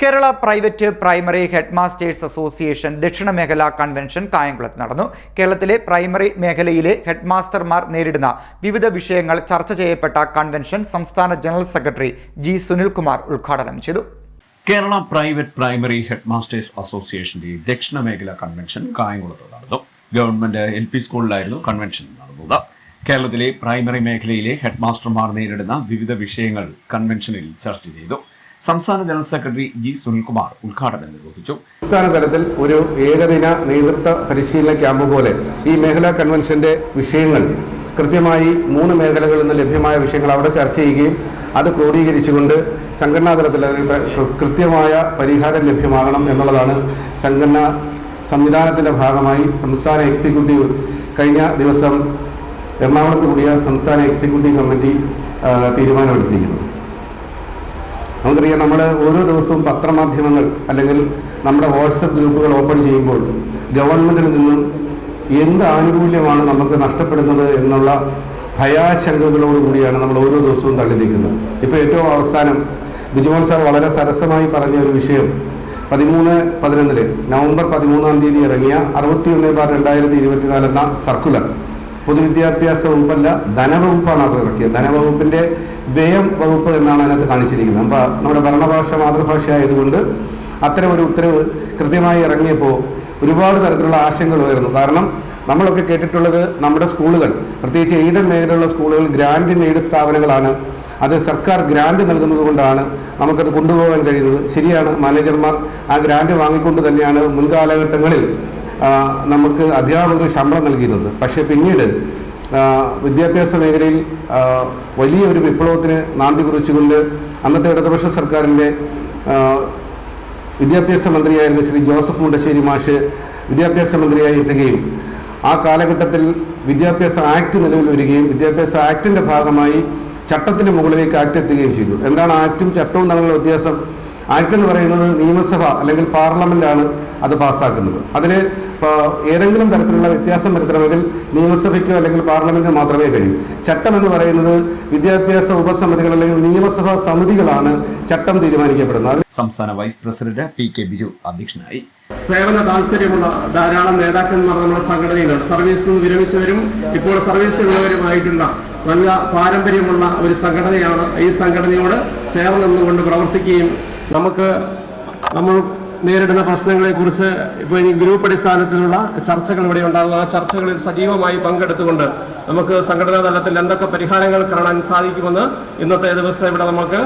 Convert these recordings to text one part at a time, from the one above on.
Kerala private primary headmasters association ദക്ഷിണ മേഖലാ convention കായംകുളത്ത് നടന്നു. കേരളത്തിലെ പ്രൈമറി മേഖലയിലെ ഹെഡ്മാസ്റ്റർമാർ നേരിടുന്ന വിവിധ വിഷയങ്ങൾ ചർച്ച ചെയ്യപ്പെട്ട കൺവെൻഷൻ സംസ്ഥാന ജനറൽ സെക്രട്ടറി ജി സുനിൽകുമാർ ഉദ്ഘാടനം ചെയ്തു. കേരള പ്രൈവറ്റ് പ്രൈമറി ഹെഡ്മാസ്റ്റേഴ്സ് അസോസിയേഷന്റെ ദക്ഷിണ മേഖല കൺവെൻഷൻ കായംകുളത്ത് നടന്നു. ഗവൺമെന്റ് എൽ പി സ്കൂളിലായിരുന്നു കൺവെൻഷൻ നടന്നത്. കേരളത്തിലെ പ്രൈമറി മേഖലയിലെ ഹെഡ്മാസ്റ്റർമാർ നേരിടുന്ന വിവിധ വിഷയങ്ങൾ കൺവെൻഷനിൽ ചർച്ച ചെയ്തു. സംസ്ഥാന ജനറൽ സെക്രട്ടറി ജി സുനിൽകുമാർ ഉദ്ഘാടനം നിർവഹിച്ചു. സംസ്ഥാന തലത്തിൽ ഒരു ഏകദിന നേതൃത്വ പരിശീലന ക്യാമ്പ് പോലെ ഈ മേഖലാ കൺവെൻഷന്റെ വിഷയങ്ങൾ കൃത്യമായി മൂന്ന് മേഖലകളിൽ നിന്ന് ലഭ്യമായ വിഷയങ്ങൾ അവിടെ ചർച്ച ചെയ്യുകയും അത് ക്രോഡീകരിച്ചുകൊണ്ട് സംഘടനാ തലത്തിൽ കൃത്യമായ പരിഹാരം ലഭ്യമാകണം എന്നുള്ളതാണ് സംഘടനാ സംവിധാനത്തിന്റെ ഭാഗമായി സംസ്ഥാന എക്സിക്യൂട്ടീവ് കഴിഞ്ഞ ദിവസം എറണാകുളത്ത് കൂടിയ സംസ്ഥാന എക്സിക്യൂട്ടീവ് കമ്മിറ്റി തീരുമാനമെടുത്തിരിക്കുന്നത്. നമുക്കറിയാം നമ്മൾ ഓരോ ദിവസവും പത്രമാധ്യമങ്ങൾ അല്ലെങ്കിൽ നമ്മുടെ വാട്സപ്പ് ഗ്രൂപ്പുകൾ ഓപ്പൺ ചെയ്യുമ്പോൾ ഗവൺമെന്റിൽ നിന്നും എന്ത് ആനുകൂല്യമാണ് നമുക്ക് നഷ്ടപ്പെടുന്നത് എന്നുള്ള ഭയാശങ്കകളോടുകൂടിയാണ് നമ്മൾ ഓരോ ദിവസവും തള്ളി നിൽക്കുന്നത്. ഇപ്പോൾ ഏറ്റവും അവസാനം ബിജുമോൻ സാർ വളരെ സരസമായി പറഞ്ഞ ഒരു വിഷയം പതിമൂന്ന് പതിനൊന്നിൽ നവംബർ പതിമൂന്നാം തീയതി ഇറങ്ങിയ അറുപത്തിയൊന്ന് ബാർ രണ്ടായിരത്തി ഇരുപത്തിനാല് എന്ന സർക്കുലർ. പൊതുവിദ്യാഭ്യാസ വകുപ്പല്ല ധനവകുപ്പാണ് അത് ഇറക്കിയത്. ധനവകുപ്പിന്റെ വ്യയം വകുപ്പ് എന്നാണ് അതിനകത്ത് കാണിച്ചിരിക്കുന്നത്. അപ്പോൾ നമ്മുടെ ഭരണഭാഷ മാതൃഭാഷ ആയതുകൊണ്ട് അത്തരം ഒരു ഉത്തരവ് കൃത്യമായി ഇറങ്ങിയപ്പോൾ ഒരുപാട് തരത്തിലുള്ള ആശങ്കകൾ ഉയർന്നു. കാരണം നമ്മളൊക്കെ കേട്ടിട്ടുള്ളത് നമ്മുടെ സ്കൂളുകൾ പ്രത്യേകിച്ച് എയ്ഡഡ് മേഖലയിലുള്ള സ്കൂളുകൾ ഗ്രാൻഡ് എയ്ഡ് സ്ഥാപനങ്ങളാണ്. അത് സർക്കാർ ഗ്രാൻഡ് നൽകുന്നത് കൊണ്ടാണ് നമുക്കത് കൊണ്ടുപോകാൻ കഴിയുന്നത്. ശരിയാണ് മാനേജർമാർ ആ ഗ്രാൻഡ് വാങ്ങിക്കൊണ്ട് തന്നെയാണ് മുൻകാലഘട്ടങ്ങളിൽ നമുക്ക് അധ്യാപകർ ശമ്പളം നൽകിയിരുന്നത്. പക്ഷേ പിന്നീട് വിദ്യാഭ്യാസ മേഖലയിൽ വലിയൊരു വിപ്ലവത്തിന് നാന്തി കുറിച്ചുകൊണ്ട് അന്നത്തെ ഇടതുപക്ഷ സർക്കാരിന്റെ വിദ്യാഭ്യാസ മന്ത്രിയായിരുന്ന ശ്രീ ജോസഫ് മുണ്ടശ്ശേരി മാഷ് വിദ്യാഭ്യാസ മന്ത്രിയായി എത്തുകയും ആ കാലഘട്ടത്തിൽ വിദ്യാഭ്യാസ ആക്ട് നിലവിൽ വരികയും വിദ്യാഭ്യാസ ആക്ടിന്റെ ഭാഗമായി ചട്ടത്തിന് മുകളിലേക്ക് ആക്ട് എത്തുകയും ചെയ്തു. എന്താണ് ആക്റ്റും ചട്ടവും തമ്മിലുള്ള വ്യത്യാസം? ആക്ട് എന്ന് പറയുന്നത് നിയമസഭ അല്ലെങ്കിൽ പാർലമെന്റ് ആണ് അത് പാസ്സാക്കുന്നത്. അതിന് ഇപ്പോൾ ഏതെങ്കിലും തരത്തിലുള്ള വ്യത്യാസം വരുത്തണമെങ്കിൽ നിയമസഭയ്ക്കോ അല്ലെങ്കിൽ പാർലമെന്റിനോ മാത്രമേ കഴിയൂ. ചട്ടം എന്ന് പറയുന്നത് വിദ്യാഭ്യാസ ഉപസമിതികൾ അല്ലെങ്കിൽ നിയമസഭാ സമിതികളാണ് ചട്ടം തീരുമാനിക്കപ്പെടുന്നത്. സംസ്ഥാന vice president P K Biju അധ്യക്ഷനായി. സേവന താല്പര്യമുള്ള ധാരാളം നേതാക്കന്മാർ നമ്മുടെ സംഘടനയിലുണ്ട്. സർവീസിൽ നിന്ന് വിരമിച്ചവരും ഇപ്പോൾ സർവീസിലുള്ളവരുമായിട്ടുള്ള നല്ല പാരമ്പര്യമുള്ള ഒരു സംഘടനയാണ് ഈ സംഘടനയോട് ചേർന്ന് നിന്നുകൊണ്ട് പ്രവർത്തിക്കുകയും നമുക്ക് നമ്മൾ നേരിടുന്ന പ്രശ്നങ്ങളെക്കുറിച്ച് ഇപ്പോൾ ഈ ഗ്രൂപ്പ് അടിസ്ഥാനത്തിലുള്ള ചർച്ചകൾ ഇവിടെ ഉണ്ടാകും. ആ ചർച്ചകളിൽ സജീവമായി പങ്കെടുത്തുകൊണ്ട് നമുക്ക് സംഘടനാ തലത്തിൽ എന്തൊക്കെ പരിഹാരങ്ങൾ കാണാൻ സാധിക്കുമെന്ന് ഇന്നത്തെ ദിവസം ഇവിടെ നമുക്ക്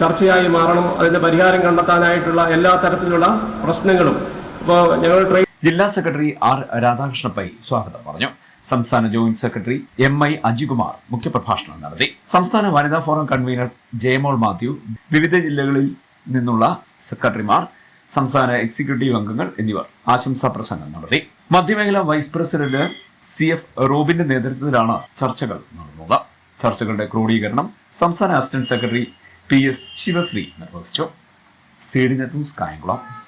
ചർച്ചയായി മാറണം. അതിന്റെ പരിഹാരം കണ്ടെത്താനായിട്ടുള്ള എല്ലാ തരത്തിലുള്ള പ്രശ്നങ്ങളും. ഇപ്പോൾ ഞങ്ങൾ ട്രെയിൻ ജില്ലാ സെക്രട്ടറി ആർ രാധാകൃഷ്ണ പൈ സ്വാഗതം പറഞ്ഞു. സംസ്ഥാന joint secretary M I Ajikumar മുഖ്യപ്രഭാഷണം നടത്തി. സംസ്ഥാന വനിതാ ഫോറം കൺവീനർ ജയമോൾ മാത്യു. വിവിധ ജില്ലകളിൽ നിന്നുള്ള സെക്രട്ടറിമാർ സംസ്ഥാന എക്സിക്യൂട്ടീവ് അംഗങ്ങൾ എന്നിവർ ആശംസാ പ്രസംഗം നടത്തി. മധ്യമേഖല വൈസ് പ്രസിഡന്റ് സി എഫ് റോബിന്റെ നേതൃത്വത്തിലാണ് ചർച്ചകൾ നടന്നത്. ചർച്ചകളുടെ ക്രോഡീകരണം സംസ്ഥാന assistant secretary P S Sivasree നിർവഹിച്ചു. C D news Kayamkulam.